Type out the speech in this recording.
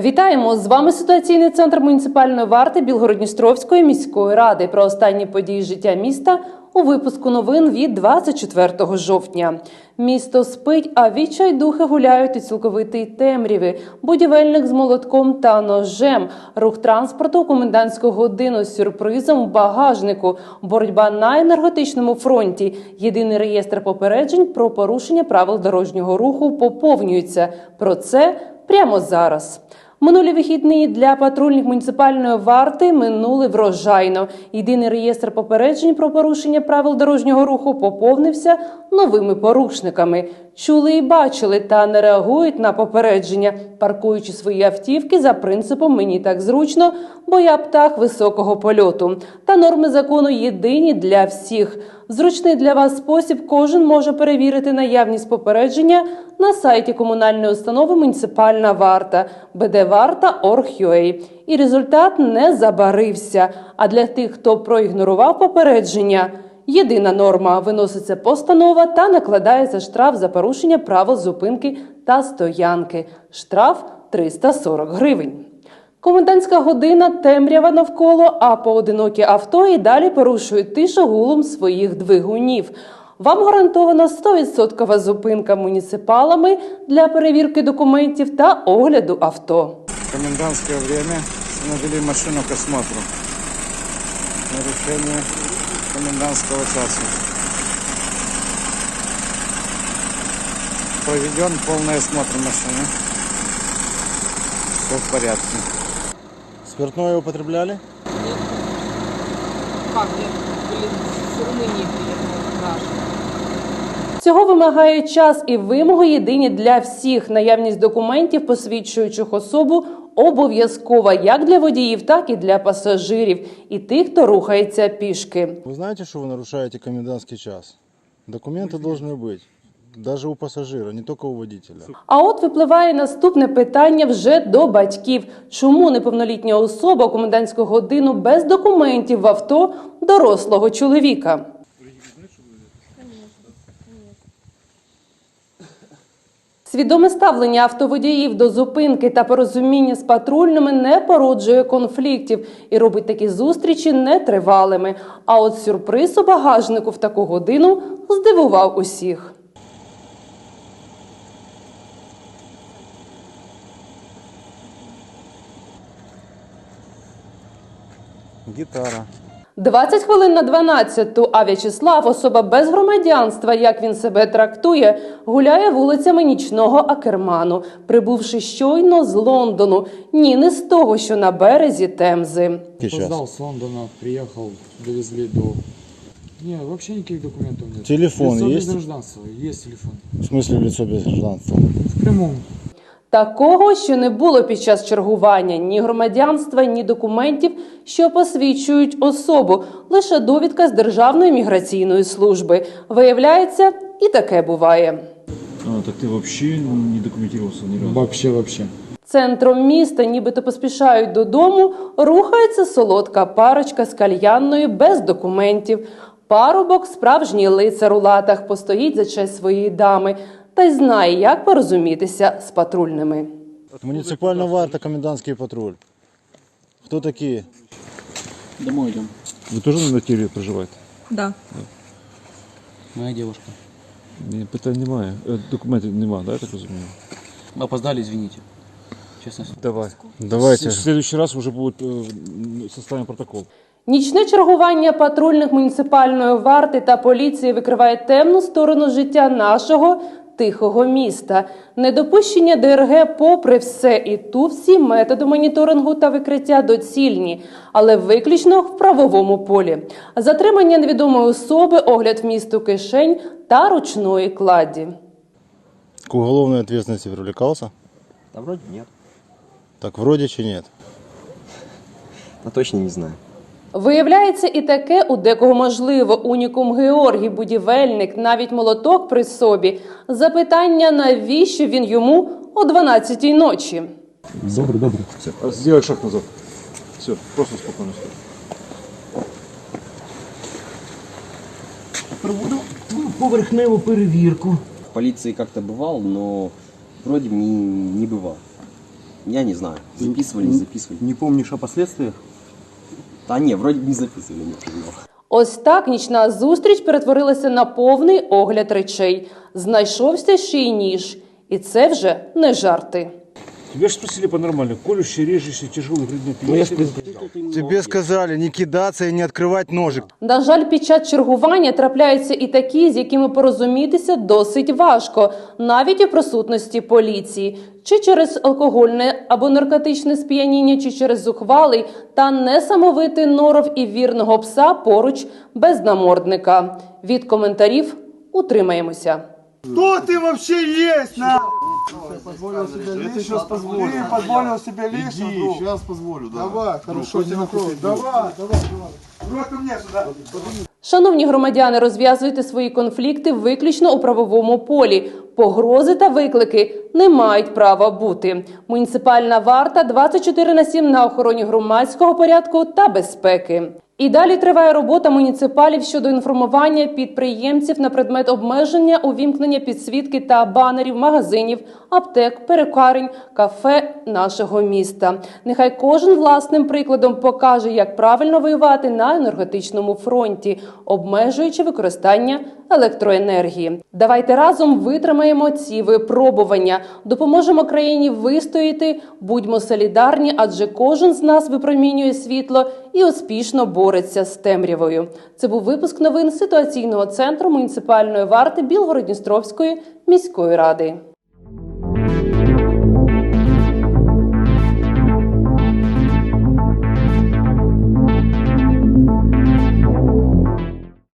Вітаємо з вами ситуаційний центр муніципальної варти Білгородністровської міської ради про останні події життя міста у випуску новин від 24 жовтня. Місто спить, а відчайдухи гуляють у цілковитій темряві. Будівельник з молотком та ножем, рух транспорту комендантську годину з сюрпризом в багажнику, боротьба на енергетичному фронті. Єдиний реєстр попереджень про порушення правил дорожнього руху поповнюється. Про це прямо зараз. Минулі вихідні для патрульних муніципальної варти минули врожайно. Єдиний реєстр попереджень про порушення правил дорожнього руху поповнився новими порушниками. Чули і бачили та не реагують на попередження, паркуючи свої автівки за принципом мені так зручно, бо я птах високого польоту. Та норми закону єдині для всіх. Зручний для вас спосіб кожен може перевірити наявність попередження на сайті комунальної установи Муніципальна варта bdvarta.org.ua. І результат не забарився. А для тих, хто проігнорував попередження, єдина норма виноситься постанова та накладається штраф за порушення правил зупинки та стоянки. Штраф 340 гривень. Комендантська година темрява навколо, а поодинокі авто і далі порушують тишу гулом своїх двигунів. Вам гарантована 100% зупинка муніципалами для перевірки документів та огляду авто. комендантское время навели машину к осмотру. Нарушение комендантского часа. Проведен полный осмотр машины. Все в порядке. Спиртное употребляли? Как я блин, с Румынии приехала наша. Цього вимагає час і вимоги єдині для всіх. Наявність документів, посвідчуючих особу, обов'язкова як для водіїв, так і для пасажирів, і тих, хто рухається пішки. Вы знаете, что вы нарушаете комендантский час? Документы должны быть. Даже у пассажира, не только у водителя. А от випливає наступне питання вже до батьків: чому неповнолітня особа у комендантську годину без документів в авто дорослого чоловіка? Свідоме ставлення автоводіїв до зупинки та порозуміння з патрульними не породжує конфліктів і робить такі зустрічі нетривалими. А от сюрприз у багажнику в таку годину здивував усіх. Гитара. 20 хвилин на 12 а В'ячеслав, особа без громадянства, як він себе трактує, гуляє вулицями нічного Акерману, прибувши щойно з Лондону. Ні, не з того, що на березі Темзи. Опоздал с Лондона, приехал, довезли до... Не, вообще никаких документов нет. Телефон Лицо без есть? гражданства, есть телефон. В смысле лицо без гражданства? В прямом. Такого, що не було під час чергування ні громадянства, ні документів, що посвідчують особу, лише довідка з Державної міграційної служби. Виявляється, і таке буває. А, так ты вообще не документировался ни разу? Вообще, вообще. Центром міста, нібито поспішають додому, рухається солодка парочка з кальянною без документів. Парубок справжній лицар у латах постоїть за честь своєї дами та й знає, як порозумітися з патрульними. Муниципальная варта, комендантский патруль. Кто такие? Домой идем. Вы тоже на территории проживаете? Да. Моя девушка. Ні, питань немає. Е, Документів немає, да, я так розумію? Мы опоздали, извините. Честно. Давай. Давайте. В следующий раз уже будет э, составлен протокол. Нічне чергування патрульних муніципальної варти та поліції викриває темну сторону життя нашого тихого міста. Недопущення ДРГ, попри все, і тут всі методи моніторингу та викриття доцільні, але виключно в правовому полі. Затримання невідомої особи, огляд вмісту кишень та ручної кладі. К уголовной ответственности привлекался? Да вроде нет. Так вроде чи нет. Но точно не знаю. Виявляється, і таке у декого можливо. Унікум Георгій, будівельник, навіть молоток при собі. Запитання, навіщо він йому о 12-й ночі? Добрый, добрый. Все. Сделай шаг назад. Все, просто спокойно стой. Проводу поверхневу перевірку. В полиции как-то бывал, но вроде не, не бывал. Я не знаю. Записывали, не записывали. Не помнишь о последствиях? Да ні, вроді не признал. Ось так нічна зустріч перетворилася на повний огляд речей. Знайшовся ще й ніж. І це вже не жарти. Тебя же спросили по-нормально. Колющий, режущий, тяжелый предмет. Ну, я Тебе сказали не кидаться и не открывать ножик. На жаль, під час чергування трапляються і такі, з якими порозумітися досить важко, навіть у присутності поліції, чи через алкогольне або наркотичне сп'яніння, чи через зухвалий та несамовитий норов і вірного пса поруч без намордника. Від коментарів утримаємося. Кто ты вообще есть, на? Позволил себе лишнего. сейчас позволю. Ты позволил себе лишнего, Иди, сейчас позволю, да. Давай, хорошо, не накрой. Давай, давай, давай. Руку мне сюда. Шановні громадяни, розв'язуйте свої конфлікти виключно у правовому полі. Погрози та виклики не мають права бути. Муніципальна варта 24 на 7 на охороні громадського порядку та безпеки. І далі триває робота муніципалів щодо інформування підприємців на предмет обмеження увімкнення підсвітки та банерів магазинів, аптек, перекарень, кафе нашого міста. Нехай кожен власним прикладом покаже, як правильно воювати на енергетичному фронті, обмежуючи використання електроенергії. Давайте разом витримаємо ці випробування, допоможемо країні вистояти, будьмо солідарні, адже кожен з нас випромінює світло і успішно бореться з темрявою. Це був випуск новин ситуаційного центру муніципальної варти Білгородністровської міської ради.